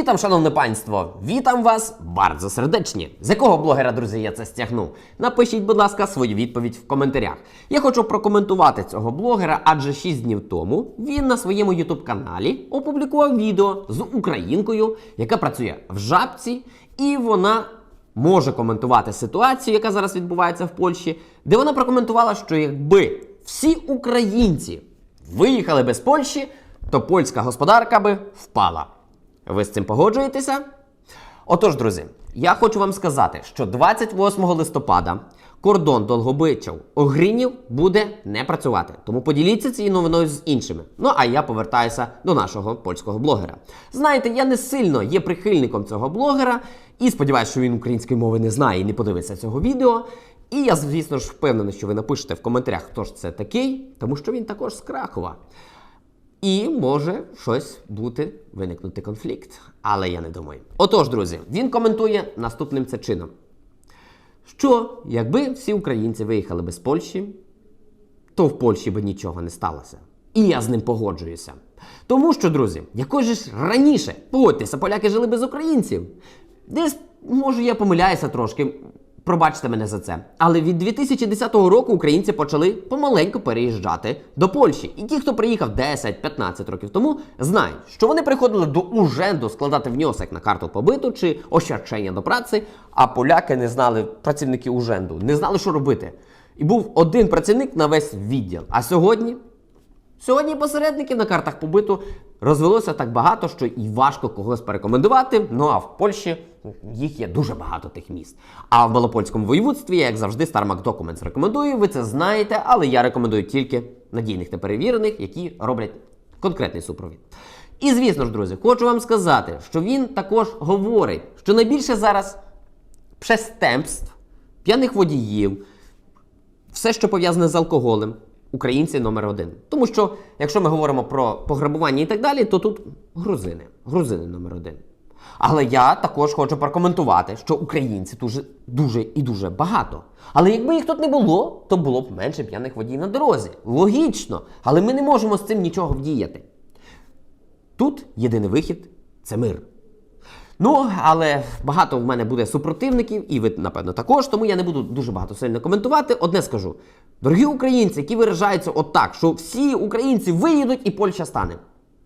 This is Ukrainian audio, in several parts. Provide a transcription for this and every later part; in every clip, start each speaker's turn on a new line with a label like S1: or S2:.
S1: Witam, szanowне państwo! Witam вас bardzo serdecznie. З якого блогера, друзі, я це стягнув? Напишіть, будь ласка, свою відповідь в коментарях. Я хочу прокоментувати цього блогера, адже 6 днів тому він на своєму youtube каналі опублікував відео з українкою, яка працює в жабці, і вона може коментувати ситуацію, яка зараз відбувається в Польщі, де вона прокоментувала, що якби всі українці виїхали без Польщі, то польська господарка би впала. Ви з цим погоджуєтеся? Отож, друзі, я хочу вам сказати, що 28 листопада кордон Долгобичів Огринів буде не працювати. Тому поділіться цією новиною з іншими. Ну а я повертаюся до нашого польського блогера. Знаєте, я не сильно є прихильником цього блогера і сподіваюся, що він української мови не знає і не подивиться цього відео. І я, звісно ж, впевнений, що ви напишете в коментарях, хто ж це такий, тому що він також з Кракова. І може щось бути виникнути конфлікт, але я не думаю. Отож, друзі, він коментує наступним це чином: що якби всі українці виїхали без Польщі, то в Польщі би нічого не сталося. І я з ним погоджуюся. Тому що, друзі, якось ж раніше, погодьтеся, поляки жили без українців. Десь, може, я помиляюся трошки. Пробачте мене за це. Але від 2010 року українці почали помаленьку переїжджати до Польщі. І ті, хто приїхав 10-15 років тому, знають, що вони приходили до Уженду складати внесок на карту побиту чи ощадчення до праці, а поляки не знали, працівники Уженду, не знали, що робити. І був один працівник на весь відділ. А сьогодні Сьогодні посередників на картах побиту розвелося так багато, що і важко когось порекомендувати. Ну а в Польщі їх є дуже багато тих міст. А в Малопольському воєводстві, я, як завжди, StarMac Documents рекомендую. Ви це знаєте, але я рекомендую тільки надійних та перевірених, які роблять конкретний супровід. І звісно ж, друзі, хочу вам сказати, що він також говорить, що найбільше зараз престемств, п'яних водіїв, все, що пов'язане з алкоголем, українці номер один. Тому що, якщо ми говоримо про пограбування і так далі, то тут грузини. Грузини номер один. Але я також хочу прокоментувати, що українці дуже, дуже і дуже багато. Але якби їх тут не було, то було б менше п'яних водіїв на дорозі. Логічно. Але ми не можемо з цим нічого вдіяти. Тут єдиний вихід це мир. Ну, але багато в мене буде супротивників, і ви, напевно, також, тому я не буду дуже багато сильно коментувати. Одне скажу: дорогі українці, які виражаються отак, що всі українці виїдуть і Польща стане.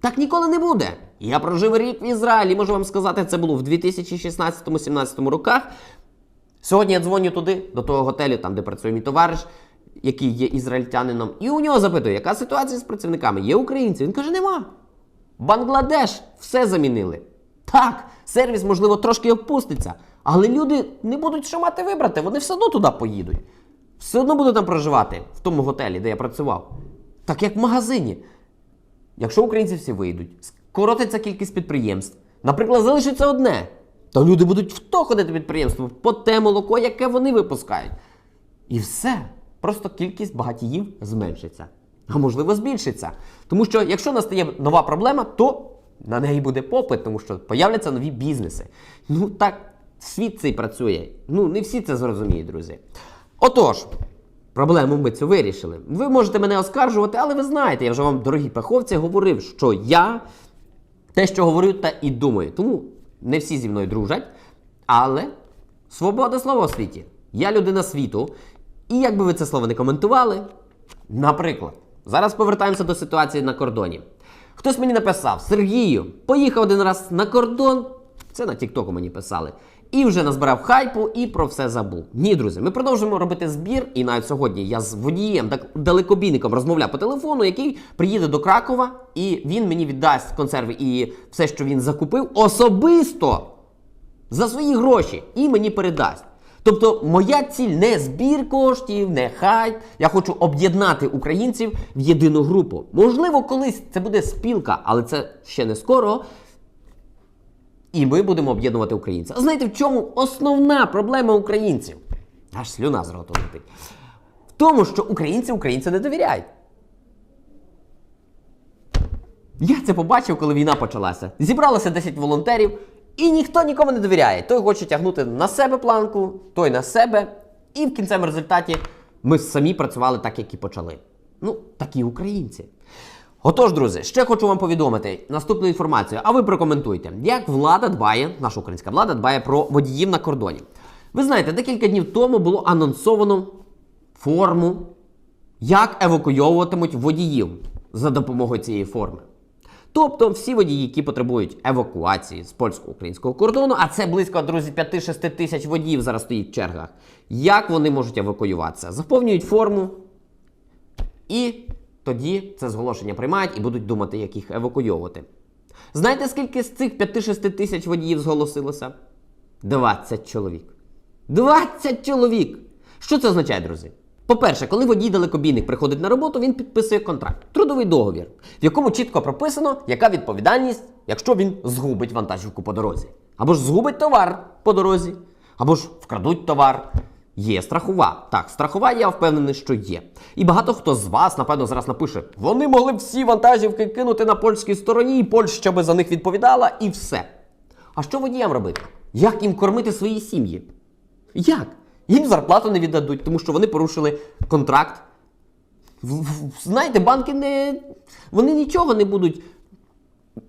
S1: Так ніколи не буде. Я прожив рік в Ізраїлі, можу вам сказати, це було в 2016-17 роках. Сьогодні я дзвоню туди, до того готелю, там, де працює мій товариш, який є ізраїльтянином, і у нього запитую, яка ситуація з працівниками? Є українці? Він каже, нема. Бангладеш все замінили. Так, сервіс, можливо, трошки опуститься, але люди не будуть що мати вибрати, вони все одно туди поїдуть. Все одно будуть там проживати, в тому готелі, де я працював. Так як в магазині. Якщо українці всі вийдуть, скоротиться кількість підприємств, наприклад, залишиться одне, то люди будуть в то ходити підприємство по те молоко, яке вони випускають. І все. Просто кількість багатіїв зменшиться. А можливо, збільшиться. Тому що якщо настає нова проблема, то на неї буде попит, тому що появляться нові бізнеси. Ну так світ цей працює. Ну, не всі це зрозуміють, друзі. Отож, проблему ми цю вирішили. Ви можете мене оскаржувати, але ви знаєте, я вже вам, дорогі пеховці, говорив, що я те, що говорю, та і думаю. Тому не всі зі мною дружать, але свобода слова у світі. Я людина світу. І як би ви це слово не коментували, наприклад, зараз повертаємося до ситуації на кордоні. Хтось мені написав: Сергію, поїхав один раз на кордон. Це на Тіктоку мені писали. І вже назбирав хайпу і про все забув. Ні, друзі, ми продовжуємо робити збір. І навіть сьогодні я з водієм, так далекобійником розмовляв по телефону, який приїде до Кракова, і він мені віддасть консерви і все, що він закупив, особисто за свої гроші і мені передасть. Тобто моя ціль не збір коштів, не хайп. Я хочу об'єднати українців в єдину групу. Можливо, колись це буде спілка, але це ще не скоро. І ми будемо об'єднувати українців. А знаєте, в чому основна проблема українців? Аж слюна з роту летить. В тому, що українці українцям не довіряють. Я це побачив, коли війна почалася. Зібралося 10 волонтерів, і ніхто нікому не довіряє. Той хоче тягнути на себе планку, той на себе. І в кінцевому результаті ми самі працювали так, як і почали. Ну, такі українці. Отож, друзі, ще хочу вам повідомити наступну інформацію, а ви прокоментуйте, як влада дбає, наша українська влада дбає про водіїв на кордоні. Ви знаєте, декілька днів тому було анонсовано форму, як евакуйовуватимуть водіїв за допомогою цієї форми. Тобто всі водії, які потребують евакуації з польсько-українського кордону, а це близько, друзі, 5-6 тисяч водіїв зараз стоїть в чергах. Як вони можуть евакуюватися? Заповнюють форму, і тоді це зголошення приймають і будуть думати, як їх евакуйовувати. Знаєте, скільки з цих 5-6 тисяч водіїв зголосилося? 20 чоловік. 20 чоловік! Що це означає, друзі? По-перше, коли водій далекобійник приходить на роботу, він підписує контракт, трудовий договір, в якому чітко прописано, яка відповідальність, якщо він згубить вантажівку по дорозі. Або ж згубить товар по дорозі, або ж вкрадуть товар. Є страхова. Так, страхова, я впевнений, що є. І багато хто з вас, напевно, зараз напише: вони могли всі вантажівки кинути на польській стороні, і Польща би за них відповідала, і все. А що водіям робити? Як їм кормити свої сім'ї? Як? Їм зарплату не віддадуть, тому що вони порушили контракт. Знаєте, банки не. Вони нічого не будуть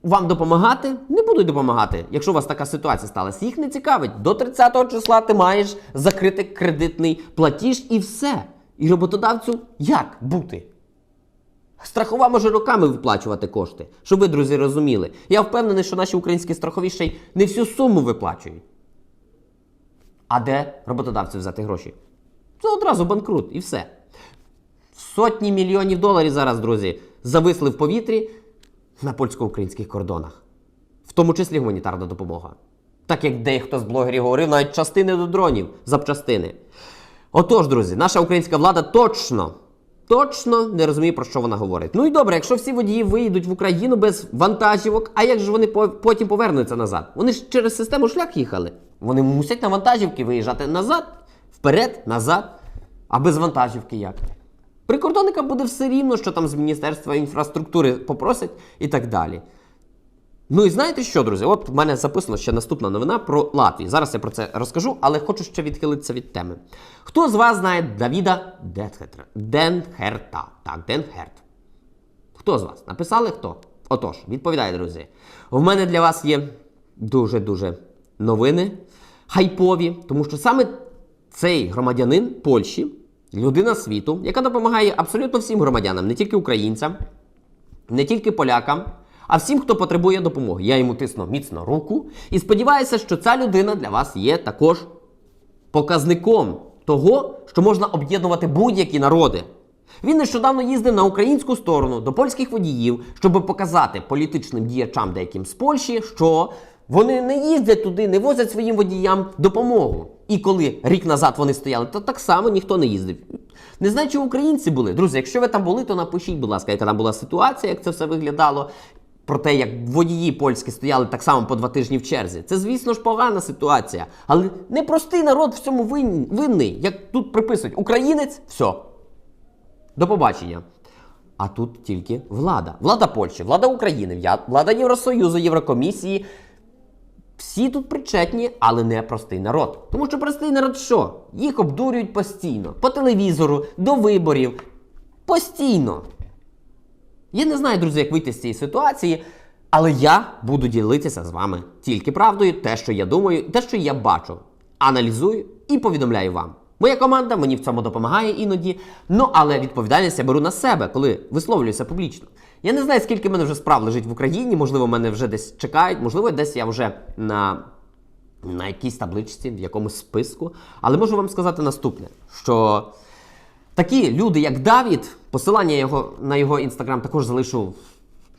S1: вам допомагати, не будуть допомагати, якщо у вас така ситуація сталася. Їх не цікавить. До 30-го числа ти маєш закрити кредитний платіж і все. І роботодавцю як бути? Страхова може роками виплачувати кошти, щоб ви, друзі, розуміли. Я впевнений, що наші українські страхові ще й не всю суму виплачують. А де роботодавцю взяти гроші? Це одразу банкрут і все. Сотні мільйонів доларів зараз, друзі, зависли в повітрі на польсько-українських кордонах. В тому числі гуманітарна допомога. Так як дехто з блогерів говорив, навіть частини до дронів, запчастини. Отож, друзі, наша українська влада точно, точно не розуміє, про що вона говорить. Ну і добре, якщо всі водії виїдуть в Україну без вантажівок, а як же вони потім повернуться назад? Вони ж через систему шлях їхали. Вони мусять на вантажівки виїжджати назад, вперед, назад. А без вантажівки як? Прикордонника буде все рівно, що там з Міністерства інфраструктури попросять і так далі. Ну і знаєте що, друзі? От в мене записано ще наступна новина про Латвію. Зараз я про це розкажу, але хочу ще відхилитися від теми. Хто з вас знає Давіда Детхетра? Денхерта? Так, Денхерт. Хто з вас? Написали хто? Отож, відповідає, друзі. У мене для вас є дуже-дуже новини хайпові, тому що саме цей громадянин Польщі, людина світу, яка допомагає абсолютно всім громадянам, не тільки українцям, не тільки полякам, а всім, хто потребує допомоги. Я йому тисну міцно руку і сподіваюся, що ця людина для вас є також показником того, що можна об'єднувати будь-які народи. Він нещодавно їздив на українську сторону до польських водіїв, щоб показати політичним діячам деяким з Польщі, що вони не їздять туди, не возять своїм водіям допомогу. І коли рік назад вони стояли, то так само ніхто не їздив. Не знаю, чи українці були. Друзі, якщо ви там були, то напишіть, будь ласка, яка там була ситуація, як це все виглядало. Про те, як водії польські стояли так само по два тижні в черзі. Це, звісно ж, погана ситуація. Але непростий народ в цьому вин- винний. Як тут приписують, українець, все. До побачення. А тут тільки влада. Влада Польщі, влада України, влада Євросоюзу, Єврокомісії. Всі тут причетні, але не простий народ. Тому що простий народ що? Їх обдурюють постійно. По телевізору, до виборів. Постійно. Я не знаю, друзі, як вийти з цієї ситуації, але я буду ділитися з вами тільки правдою, те, що я думаю, те, що я бачу, аналізую і повідомляю вам. Моя команда мені в цьому допомагає іноді. Ну але відповідальність я беру на себе, коли висловлююся публічно. Я не знаю, скільки в мене вже справ лежить в Україні, можливо, мене вже десь чекають, можливо, десь я вже на, на якійсь табличці, в якомусь списку. Але можу вам сказати наступне: що Такі люди, як Давід, посилання його на його інстаграм також залишу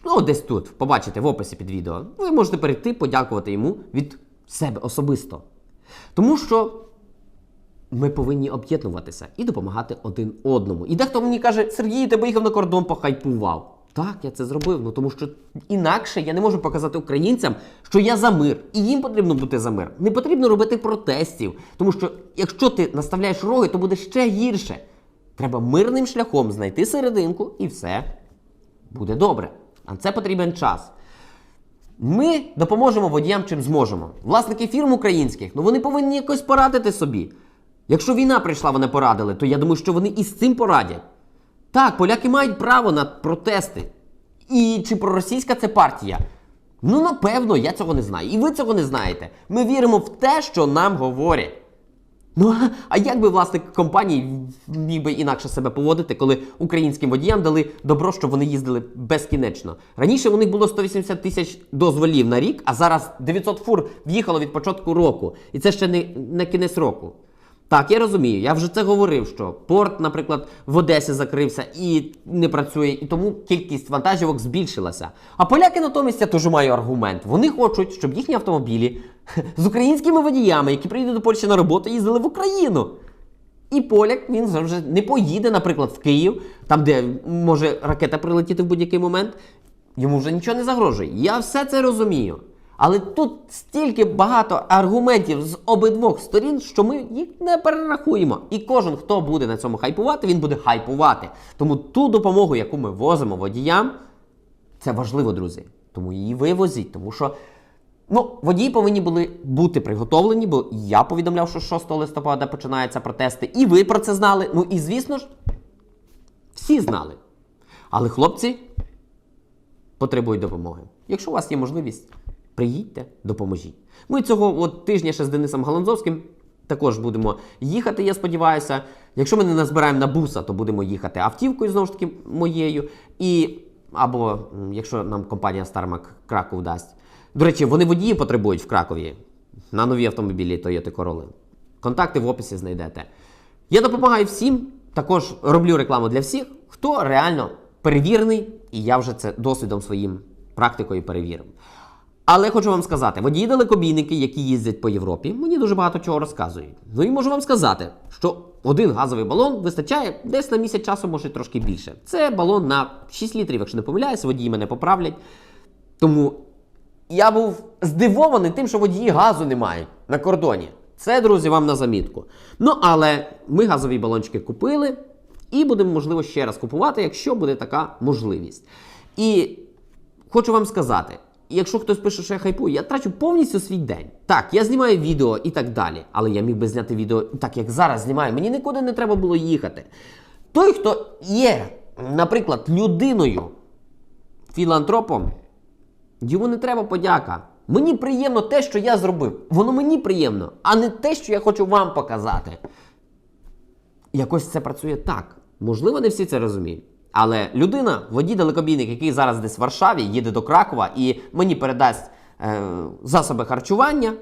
S1: ну, десь тут. Побачите в описі під відео. Ви можете перейти, подякувати йому від себе особисто. Тому що ми повинні об'єднуватися і допомагати один одному. І дехто мені каже, Сергій, ти поїхав на кордон, похайпував. Так, я це зробив, ну тому що інакше я не можу показати українцям, що я за мир, і їм потрібно бути за мир. Не потрібно робити протестів, тому що якщо ти наставляєш роги, то буде ще гірше. Треба мирним шляхом знайти серединку і все буде добре. А це потрібен час. Ми допоможемо водіям чим зможемо. Власники фірм українських, ну вони повинні якось порадити собі. Якщо війна прийшла, вони порадили, то я думаю, що вони і з цим порадять. Так, поляки мають право на протести. І чи проросійська це партія? Ну, напевно, я цього не знаю. І ви цього не знаєте. Ми віримо в те, що нам говорять. Ну, а- як би власник компанії міг би інакше себе поводити, коли українським водіям дали добро, щоб вони їздили безкінечно? Раніше у них було 180 тисяч дозволів на рік, а зараз 900 фур в'їхало від початку року. І це ще не, не кінець року. Так, я розумію, я вже це говорив, що порт, наприклад, в Одесі закрився і не працює, і тому кількість вантажівок збільшилася. А поляки натомість я теж маю аргумент. Вони хочуть, щоб їхні автомобілі з українськими водіями, які приїдуть до Польщі на роботу, їздили в Україну. І поляк він вже не поїде, наприклад, в Київ, там, де може ракета прилетіти в будь-який момент. Йому вже нічого не загрожує. Я все це розумію. Але тут стільки багато аргументів з обидвох сторін, що ми їх не перерахуємо. І кожен, хто буде на цьому хайпувати, він буде хайпувати. Тому ту допомогу, яку ми возимо водіям, це важливо, друзі. Тому її вивозіть, тому що ну, водії повинні були бути приготовлені, бо я повідомляв, що 6 листопада починаються протести, і ви про це знали. Ну і звісно ж, всі знали. Але хлопці потребують допомоги. Якщо у вас є можливість, приїдьте, допоможіть. Ми цього от тижня ще з Денисом Галанзовським також будемо їхати, я сподіваюся. Якщо ми не назбираємо на буса, то будемо їхати автівкою, знову ж таки, моєю. І або якщо нам компанія Стармак Краков дасть. До речі, вони водії потребують в Кракові на нові автомобілі Toyota Corolla. Контакти в описі знайдете. Я допомагаю всім, також роблю рекламу для всіх, хто реально перевірений, і я вже це досвідом своїм практикою перевірив. Але хочу вам сказати, водії далекобійники, які їздять по Європі, мені дуже багато чого розказують. Ну і можу вам сказати, що один газовий балон вистачає десь на місяць часу, може трошки більше. Це балон на 6 літрів, якщо не помиляюсь, водії мене поправлять. Тому я був здивований тим, що водії газу не мають на кордоні. Це, друзі, вам на замітку. Ну, але ми газові балончики купили і будемо, можливо, ще раз купувати, якщо буде така можливість. І хочу вам сказати: якщо хтось пише, що я хайпую, я трачу повністю свій день. Так, я знімаю відео і так далі, але я міг би зняти відео так, як зараз знімаю. Мені нікуди не треба було їхати. Той, хто є, наприклад, людиною, філантропом, Йому не треба подяка. Мені приємно те, що я зробив. Воно мені приємно, а не те, що я хочу вам показати. Якось це працює так. Можливо, не всі це розуміють. Але людина, водій далекобійник, який зараз десь в Варшаві, їде до Кракова і мені передасть е, засоби харчування,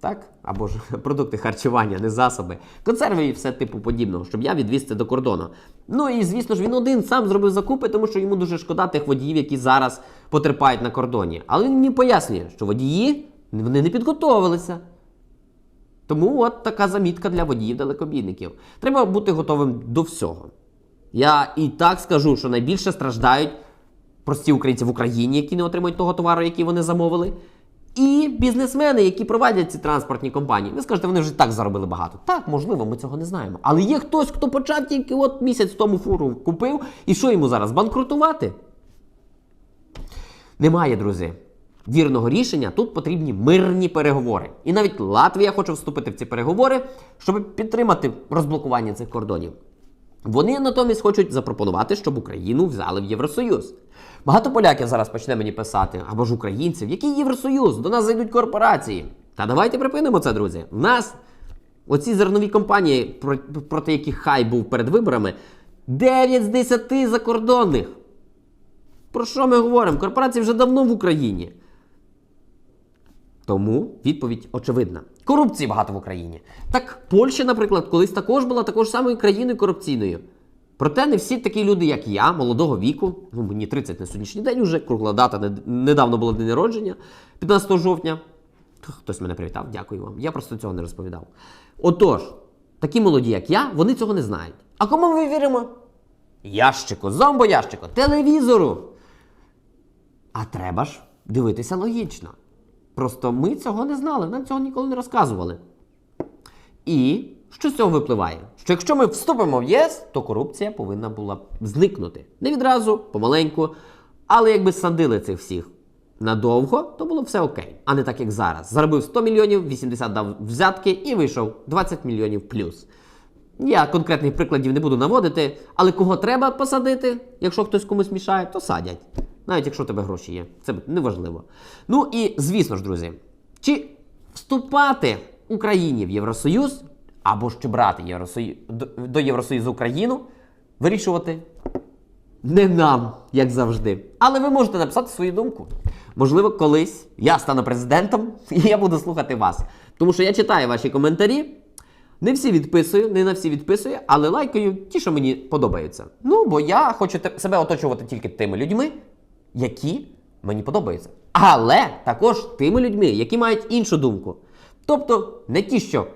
S1: так? Або ж продукти харчування, не засоби, консерви і все типу подібного, щоб я відвіз це до кордону. Ну і звісно ж, він один сам зробив закупи, тому що йому дуже шкода тих водіїв, які зараз потерпають на кордоні. Але він мені пояснює, що водії вони не підготовилися. Тому от така замітка для водіїв далекобійників. Треба бути готовим до всього. Я і так скажу, що найбільше страждають прості українці в Україні, які не отримують того товару, який вони замовили. І бізнесмени, які проводять ці транспортні компанії. Ви скажете, вони вже так заробили багато. Так, можливо, ми цього не знаємо. Але є хтось, хто почав тільки от місяць тому фуру купив, і що йому зараз банкрутувати? Немає, друзі. Вірного рішення тут потрібні мирні переговори. І навіть Латвія хоче вступити в ці переговори, щоб підтримати розблокування цих кордонів. Вони натомість хочуть запропонувати, щоб Україну взяли в Євросоюз. Багато поляків зараз почне мені писати, або ж українців, який Євросоюз, до нас зайдуть корпорації. Та давайте припинимо це, друзі. В нас оці зернові компанії, про- проти яких хай був перед виборами, 9 з 10 закордонних. Про що ми говоримо? Корпорації вже давно в Україні. Тому відповідь очевидна. Корупції багато в Україні. Так Польща, наприклад, колись також була також самою країною корупційною. Проте не всі такі люди, як я, молодого віку, ну мені 30 на сьогоднішній день уже кругла дата, недавно було день народження, 15 жовтня. Хтось мене привітав, дякую вам. Я просто цього не розповідав. Отож, такі молоді, як я, вони цього не знають. А кому ми віримо? Ящику, зомбоящику, телевізору. А треба ж дивитися логічно. Просто ми цього не знали, нам цього ніколи не розказували. І що з цього випливає? Що якщо ми вступимо в ЄС, то корупція повинна була зникнути. Не відразу, помаленьку. Але якби садили цих всіх надовго, то було все окей. А не так, як зараз. Заробив 100 мільйонів, 80 дав взятки і вийшов 20 мільйонів плюс. Я конкретних прикладів не буду наводити, але кого треба посадити, якщо хтось комусь мішає, то садять. Навіть якщо у тебе гроші є. Це неважливо. Ну і звісно ж, друзі, чи вступати Україні в Євросоюз або ж чи брати Євросоюз, до, до Євросоюзу Україну, вирішувати не нам, як завжди. Але ви можете написати свою думку. Можливо, колись я стану президентом і я буду слухати вас. Тому що я читаю ваші коментарі. Не всі відписую, не на всі відписую, але лайкаю ті, що мені подобаються. Ну, бо я хочу себе оточувати тільки тими людьми, які мені подобаються. Але також тими людьми, які мають іншу думку. Тобто не ті, що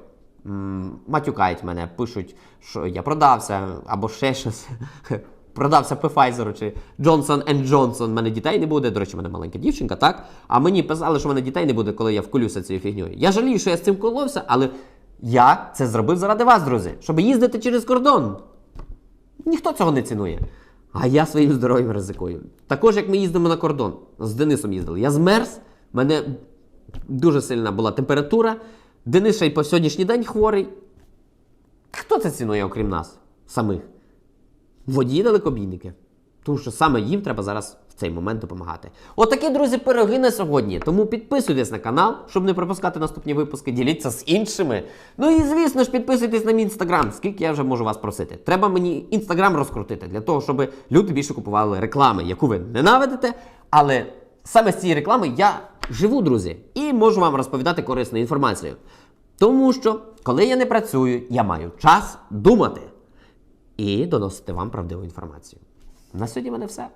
S1: м, матюкають мене, пишуть, що я продався, або ще щось. Продався Pfizer чи Johnson Johnson, мене дітей не буде. До речі, в мене маленька дівчинка, так? А мені писали, що в мене дітей не буде, коли я вколюся цією фігньою. Я жалію, що я з цим коловся, але я це зробив заради вас, друзі, щоб їздити через кордон. Ніхто цього не цінує. А я своїм здоров'ям ризикую. Також, як ми їздимо на кордон, з Денисом їздили. Я змерз, в мене дуже сильна була температура. Денис ще й по сьогоднішній день хворий. Хто це цінує, окрім нас, самих? Водії далекобійники. Тому що саме їм треба зараз цей момент допомагати. Отакі, друзі, пироги на сьогодні. Тому підписуйтесь на канал, щоб не пропускати наступні випуски, діліться з іншими. Ну і звісно ж, підписуйтесь на мій інстаграм, скільки я вже можу вас просити. Треба мені інстаграм розкрутити для того, щоб люди більше купували реклами, яку ви ненавидите. Але саме з цієї реклами я живу, друзі, і можу вам розповідати корисну інформацію. Тому що, коли я не працюю, я маю час думати і доносити вам правдиву інформацію. На сьогодні в мене все.